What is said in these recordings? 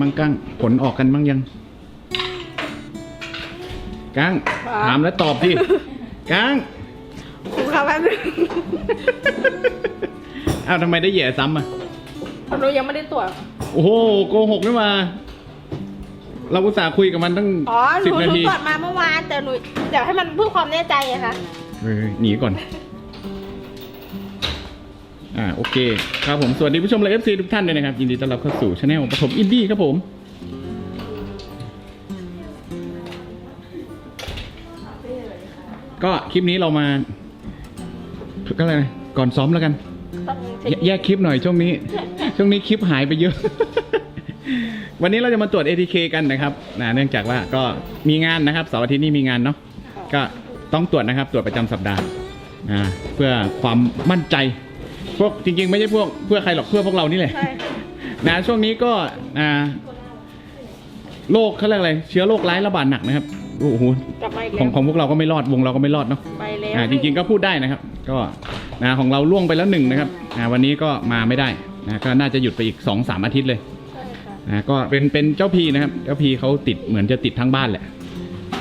มั่งกั้งผลออกกันบ้างยัง กั้งถามแล้วตอบสิกั้งครูคะแป๊บนึงอ้าวทำไมได้แหย่ซ้ำอะ หนูยังไม่ได้ตรวจ โอ้โหโกหกนี่มา เราอุตส่าห์คุยกับมันตั้งอ๋อ หสิบนูนาหนูทีตรวจมาเมื่อวานแต่หนูเดี๋ยวให้มันเพื่อความแน่ใจไงคะเฮ้ยหนีก่อน อ่าโอเคครับผมสวัสดีผู้ชมและ FC ทุกท่านเลยนะครับ ยินดีต้อนรับเข้าสู่ช anel ปฐมอินดี้ครับผม ก็คลิปนี้เรามาก็อะไรนะก่อนซ้อมแล้วกัน ต้องเช็แยคแยกคลิปหน่อยช่วงนี้ ช่วงนี้คลิปหายไปเยอะ วันนี้เราจะมาตรวจ ATK กันนะครับนะเนื่องจากว่าก็มีงานนะครับเสาร์อาทิตย์นี้มีงานเนาะก็ต้องตรวจนะครับ ตรวจประจำสัปดาห์อ่าเพื่อความมั่นใจ พวกจริง ๆ ไม่ใช่พวกเพื่อใครหรอกเพื่อพวกเรานี่แหละ ใช่ค่ะนะช่วงนี้ก็อ่าโรคเขาเรียกอะไร เชื้อโรคร้ายระบาดหนักนะครับโอ้โหกลับมาอีกของแล้วของพวกเราก็ไม่รอดวงเราก็ไม่รอดเนาะไปแล้วอ่าจริง ๆก็พูดได้นะครับ ก็นะของเราล่วงไปแล้วหนึ่งนะครับอ่าวันนี้ก็มาไม่ได้นะก็น่าจะหยุดไปอีก2อสามอาทิตย์เลยใช่ค่ะนะก็เป็นเป็นเจ้าพีนะครับ เจ้าพีเขาติดเหมือนจะติดทั้งบ้านแหละ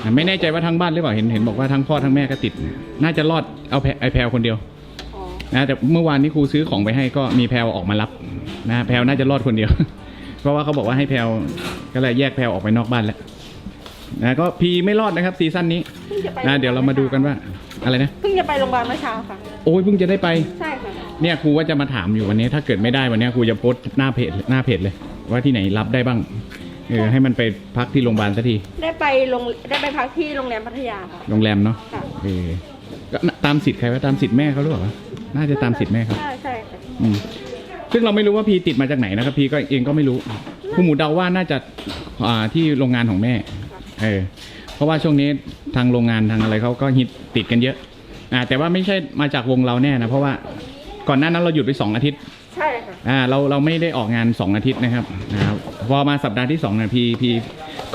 อ่าไม่แน่ใจว่าทั้งบ้านหรือเปล่าเห็นเห็นบอกว่าทั้งพ่อทั้งแม่ก็ติดน่าจะรอดเอาแพไอแพลคนเดียวอ๋อ นะแต่เมื่อวานนี้ครูซื้อของไปให้ก็มีแพลออกมารับนะแพลน่าจะรอดคนเดียว เพราะว่าเขาบอกว่าให้แพลก็เลยแยกแพลออกไปนอกบ้านแล้วนะก็พีไม่รอดนะครับซีซั่นนี้เพิ่งจะไปนะเดี๋ยวเรามาดูกันว่าอะไรนะเพิ่งจะไปโรงพยาบาลเมื่อเช้าค่ะ โอ้ยเพิ่งจะได้ไป ใช่ค่ะ เนี่ยครูว่าจะมาถามอยู่วันนี้ ถ้าเกิดไม่ได้วันนี้ครูจะโพสต์หน้าเพจหน้าเพจเลย ว่าที่ไหนรับได้บ้างเออให้มันไปพักที่โรงพยาบาลสักทีได้ไปโรงได้ไปพักที่โรงแรมพัทยาค่ะ โรงแรมเนาะค่ะ เออ ก็ตามสิทธิ์ใครว่าตามสิทธิ์แม่เขาหรือเปล่าวะน่าจะตามสิทธิ์แม่เขาใช่ใช่ค่ะอืมซึ่งเราไม่รู้ว่าพีติดมาจากไหนนะครับ พีก็เองก็ไม่รู้ครูหมูเดาว่าน่าจะอ่าที่โรงงานของแม่ เออ เพราะว่าช่วงนี้ทางโรงงานทางอะไรเขาก็ฮิตติดกันเยอะ อ่า แต่ว่าไม่ใช่มาจากวงเราแน่นะเพราะว่าก่อนหน้านั้นเราหยุดไปสองอาทิตย์ ใช่ค่ะอ่าเราเราไม่ได้ออกงานสองอาทิตย์นะครับนะครับ พอมาสัปดาห์ที่สองเนี่ยพีพี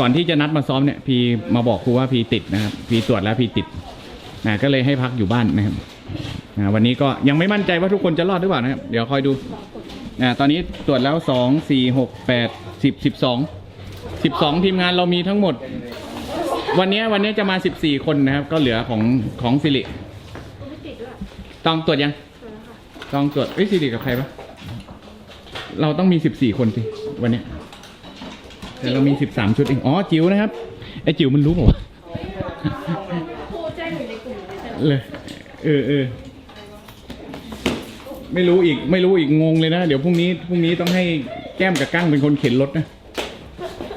ก่อนที่จะนัดมาซ้อมเนี่ยพีมาบอกครูว่าพีติดนะครับ พีตรวจแล้วพีติด นะก็เลยให้พักอยู่บ้านนะครับอ่าวันนี้ก็ยังไม่มั่นใจว่าทุกคนจะรอดหรือเปล่านะครับ เดี๋ยวคอยดูอ่าตอนนี้ตรวจแล้วสองสี่หกแปดสิบสิบสองสิบสองทีมงานเรามีทั้งหมด วันนี้วันนี้จะมาสิบสี่คนนะครับ ก็เหลือของของสิริต้องตรวจยังต้องตรวจเอ้ยสิริกับใครปะเราต้องมีสิบสี่คนสิวันนี้แต่เรามีสิบสามชุดเองอ๋อจิ๋วนะครับไอ้จิ๋วมันรู้เปล่ เลยเลย เออเออไม่รู้อีก ไม่รู้อีกงงเลยนะ เดี๋ยวพรุ่งนี้พรุ่งนี้ต้องให้แก้มกับกั้งเป็นคนเข็นรถนะ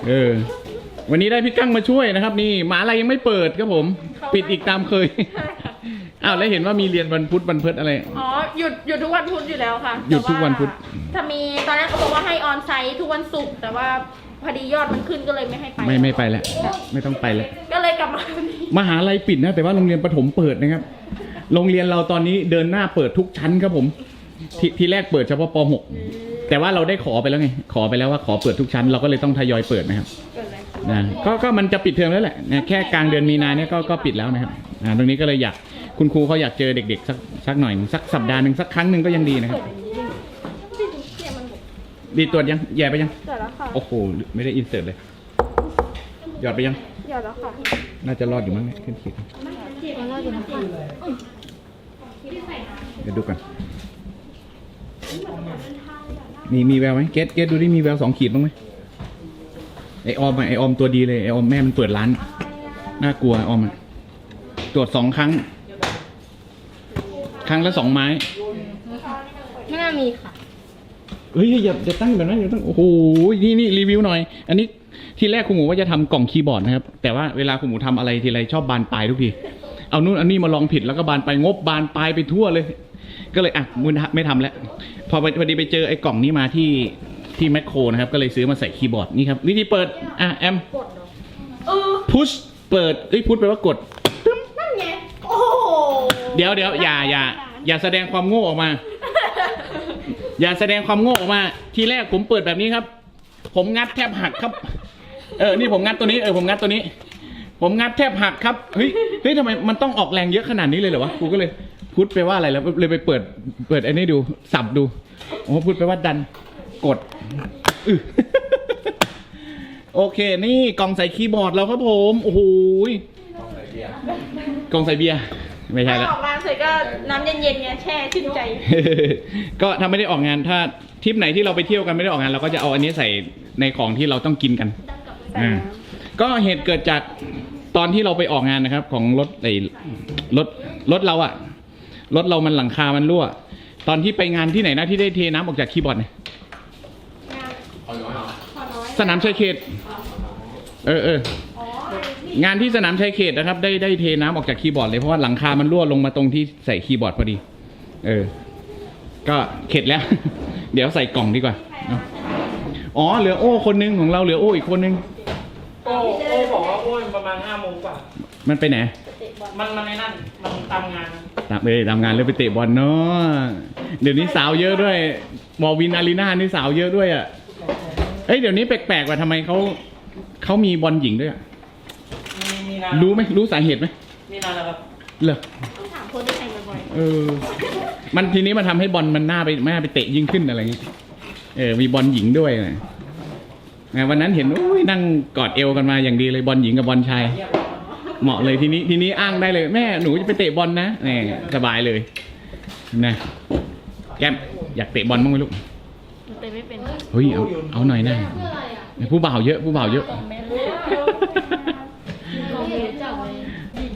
เออ วันนี้ได้พี่กั้งมาช่วยนะครับ นี่หมาอะไรยังไม่เปิดครับผม ปิดอีกตามเคยอ้าวแล้วเห็นว่ามีเรียนวันพุธวันพฤหัสอะไร อ๋อหยุดหยุดทุกวันพุธอยู่แล้วค่ะหยุดทุกวันพุธแต่าถ้ามีตอนแรกเขาบอกว่าให้ออนไซต์ทุกวันศุกร์แต่ว่าพอดียอดมันขึ้นก็เลยไม่ให้ไป ไม่ไม่ไปแล้ว ไม่ต้องไปแล้ว ก็เลยกลับมาวันนี้มหาลัยปิดนะ แต่ว่าโรงเรียนประถมเปิดนะครับ โรงเรียนเราตอนนี้เดินหน้าเปิดทุกชั้นครับผมททีแรกเปิดเฉพาะป .6 แต่ว่าเราได้ขอไปแล้วไง ขอไปแล้วว่าขอเปิดทุกชั้น เราก็เลยต้องทยอยเปิดนะครับเกิดอะไรขึ้นนะก็ก็มันจะปิดเทอมแล้วแหละนะแค่กลางเดือนมีนาเนี่ยก็ก็ปิดแล้วนะครับอ่าตรงนี้ก็เลยอยากคุณครูเขาอยากเจอเด็ก ๆ สักสักหน่อยหนึ่งสักสัปดาห์หนึ่งสักครั้งหนึ่งก็ยังดีนะครับเนี่ยมันดีตรวจยังแย่ไปยังเกิดแล้วค่ะ โอ้โห ไม่ได้อินเสิร์ตเลย หยอดไปยังห ยอดแล้วค่ะน่าจะรอดอยู่มั้งเนี่ยขึ้นขีดมันรอดอยู่นะคะเดี๋ยวดูกันมีมีแววไหมเกตเกตดูดิมีแววสองขีดบ้างไหมไอออมอะไอออมตัวดีเลยไอออมแม่มันเปิดร้านน่ากลัวไอ้ออมอะตรวจสองครั้ง ครั้งละสองไม้ไม่น่ามีค่ะเฮ้ยอย่าอย่าตั้งแบบนั้นอย่าตั้งโอ้โหนี่นี่รีวิวหน่อย อันนี้ ที่แรกคุณหมูว่าจะทำกล่องคีย์บอร์ดนะครับ แต่ว่าเวลาคุณหมูทำอะไรทีไรชอบบานปลายทุกที เอานู่นอันนี้มาลองผิดแล้วก็บานไปลายงบบานปลายไปทั่วเลย ก็เลยอะมึนไม่ทำแล้ว พอไปพอดีไปเจอไอ้กล่องนี้มาที่ที่แมคโครนะครับ ก็เลยซื้อมาใส่คีย์บอร์ดนี่ครับวิธีเปิดอะแอมกดเหรอเออพุชเปิดเอ้ยพุชแปลว่ากดนั่นไงโอ้โหเดี๋ยวเดี๋ยวอย่าอย่าอย่าแสดงความโง่ออกมา อย่าแสดงความโง่ออกมา ทีแรกผมเปิดแบบนี้ครับ ผมงัดแทบหักครับ เออ นี่ผมงัดตัวนี้ เออ ผมงัดตัวนี้ ผมงัดแทบหักครับ เฮ้ย เฮ้ยทำไมมันต้องออกแรงเยอะขนาดนี้เลยเหรอวะ กูก็เลยพูดไปว่าอะไรแล้ว เลยไปเปิด เปิดไอ้นี่ดู สับดู โอ้พูดไปว่าดัน กดโอเค นี่กล่องใส่คีย์บอร์ดเราครับผม โอ้โหยกล่องใส่เบียร์ ไม่ใช่ถ้าละออกงานเสร็จก็น้ำเย็นๆไงแช่ชื่นใจ ก็ถ้าไม่ได้ออกงานถ้าทริปไหนที่เราไปเที่ยวกันไม่ได้ออกงานเราก็จะเอาอันนี้ใส่ในของที่เราต้องกินกันอ่าก็เหตุเกิดจากตอนที่เราไปออกงานนะครับ ของรถไอ้รถรถเราอะรถเรามันหลังคา มันรั่ว ตอนที่ไปงานที่ไหนนะที่ได้เทน้ำออกจากคีย์บอร์ดเนี่ยสนามชัยเขตเออเออ งานที่สนามชัยเขตนะครับ ได้ได้เทน้ำออกจากคีย์บอร์ดเลยเพราะว่าหลังคามันรั่วลงมาตรงที่ใส่คีย์บอร์ดพอดี เออ ก็เข็ดแล้ว เดี๋ยวใส่กล่องดีกว่าเนอะอ๋อเหลือโอ้คนนึงของเราเหลือโอ้อีกคนนึง โอ้โอ้บอกว่าโอ้ยประมาณห้าโมงกว่า มันไปไหน มันมันในนั่น มันตามงาน ตามเลยทำงานเลยไปเตะบอลเนาะเดี๋ยวนี้สาวเยอะด้วยบอลวินอารีนานี่สาวเยอะด้วยอะเอ้ยเดี๋ยวนี้แปลกๆว่าทำไมเขาเขามีบอลหญิงด้วยอะ มีมีนานรู้ไหมรู้สาเหตุไหมมีนานแล้วครับเหรอต้องถามคนที่แข่งบ่อยเออ มันทีนี้มันทำให้บอลมันน่าไปน่าไปเตะยิ่งขึ้นอะไรเงี้ยเออ มีบอลหญิงด้วยนะไงวันนั้นเห็นโอ้ยนั่งกอดเอวกันมาอย่างดีเลยบอลหญิงกับบอลชายเหมาะเลยทีนี้ทีนี้อ้างได้เลยแม่หนูจะไปเตะบอลนะนี่สบายเลยนะแก้มอยากเตะบอลบ้างไหมลูกๆมันเตะไม่เป็น เฮ้ยเอาเอาหน่อยนะผู้บ่าวเยอะผู้บ่าวเยอะ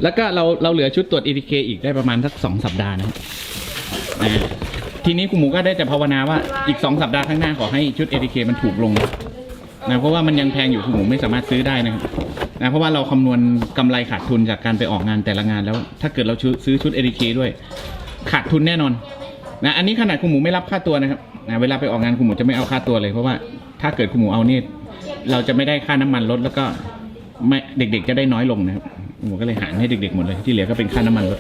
แล้วก็เราเราเหลือชุดตรวจ ATK อีกได้ประมาณสักสองสัปดาห์นะครับทีนี้คุณหมูก็ได้แต่ภาวนาว่าอีกสองสัปดาห์ข้างหน้าขอให้ชุด ATK มันถูกลงนะเพราะว่ามันยังแพงอยู่คุณหมูไม่สามารถซื้อได้นะครับนะเพราะว่าเราคำนวณกำไรขาดทุนจากการไปออกงานแต่ละงานแล้ว ถ้าเกิดเราซื้อชุด ATK ด้วย ขาดทุนแน่นอนนะอันนี้ขนาดคุณหมูไม่รับค่าตัวนะครับนะเวลาไปออกงานคุณหมูจะไม่เอาค่าตัวเลยเพราะว่าถ้าเกิดคุณหมูเอาเนี่ยเราจะไม่ได้ค่าน้ำมันลดแล้วก็ ไม่เด็กๆจะได้น้อยลงนะครับหมูก็เลยหารให้เด็กๆหมดเลยที่เหลือก็เป็นค่าน้ำมันลด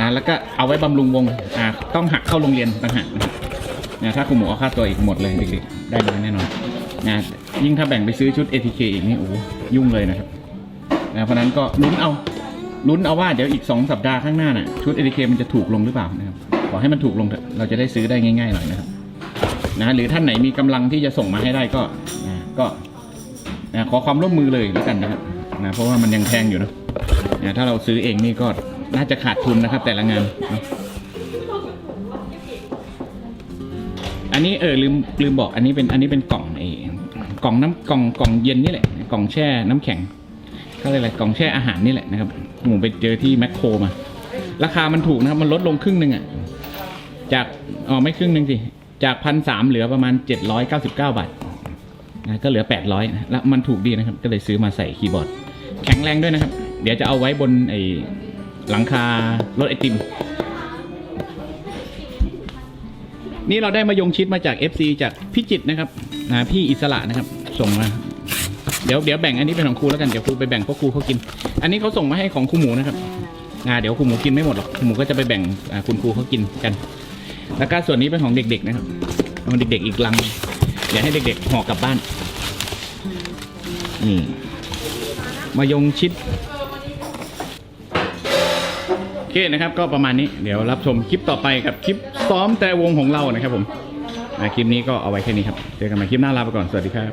นะแล้วก็เอาไว้บำรุงวงอ่าต้องหักเข้าโรงเรียนต่างหากนะครับนะถ้าคุณหมูเอาค่าตัวอีกหมดเลยเด็กๆได้น้อยแน่นอนนะยิ่งถ้าแบ่งไปซื้อชุด ATK อีกนี่โอ้ยุ่งเลยนะครับนะเพราะนั้นก็ลุ้นเอาลุ้นเอาว่าเดี๋ยวอีก 2 สัปดาห์ข้างหน้าน่ะชุด ATK มันจะถูกลงหรือเปล่านะครับขอให้มันถูกลงเราจะได้ซื้อได้ง่ายๆหน่อยนะครับนะหรือท่านไหนมีกำลังที่จะส่งมาให้ได้ก็นะก็ นะขอความร่วมมือเลยแล้วกันนะครับนะเพราะว่ามันยังแพงอยู่เนะนะถ้าเราซื้อเองนี่ก็น่าจะขาดทุนนะครับ แต่ละงานเนอะอันนี้เออลืมลืมบอกอันนี้เป็นอันนี้เป็นกล่องไอ้กล่องน้ำกล่องกล่องเย็นนี่แหละกล่องแช่น้ำแข็งก็เลยกอะไรกล่องแช่อาหารนี่แหละนะครับผมไปเจอที่แมคโครมา ราคามันถูกนะครับมันลดลงครึ่งหนึ่งอะจากอ๋อไม่ครึ่งหนึ่งสิจากพันสามเหลือประมาณเจ็ดร้อยเก้าสิบเก้าบาท นะก็เหลือแปดร้อยนะแล้วมันถูกดีนะครับ ก็เลยซื้อมาใส่คีย์บอร์ด แข็งแรงด้วยนะครับ เดี๋ยวจะเอาไว้บนไอ้หลังคารถไอติม นี่เราได้มายงชิดมาจาก FC จากพี่จิตนะครับนะพี่อิสระนะครับ ส่งมา เดี๋ยวเดี๋ยวแบ่งอันนี้เป็นของครูแล้วกัน เดี๋ยวครูไปแบ่งพวกครูเขากิน อันนี้เขาส่งมาให้ของครูหมูนะครับอ่าเดี๋ยวครูหมูกินไม่หมดหรอกครูหมูก็จะไปแบ่งอ่าคุณครูเขากินกัน แล้วก็ส่วนนี้เป็นของเด็กๆนะครับเอาเด็กๆอีกลังเดี๋ยวให้เด็กๆห่อกลับบ้าน นี่มายงชิดโอเคนะครับ ก็ประมาณนี้เดี๋ยวรับชมคลิปต่อไปกับคลิปซ้อมแต่วงของเรานะครับผมคลิปนี้ก็เอาไว้แค่นี้ครับ เจอกันใหม่คลิปหน้าลาไปก่อน สวัสดีครับ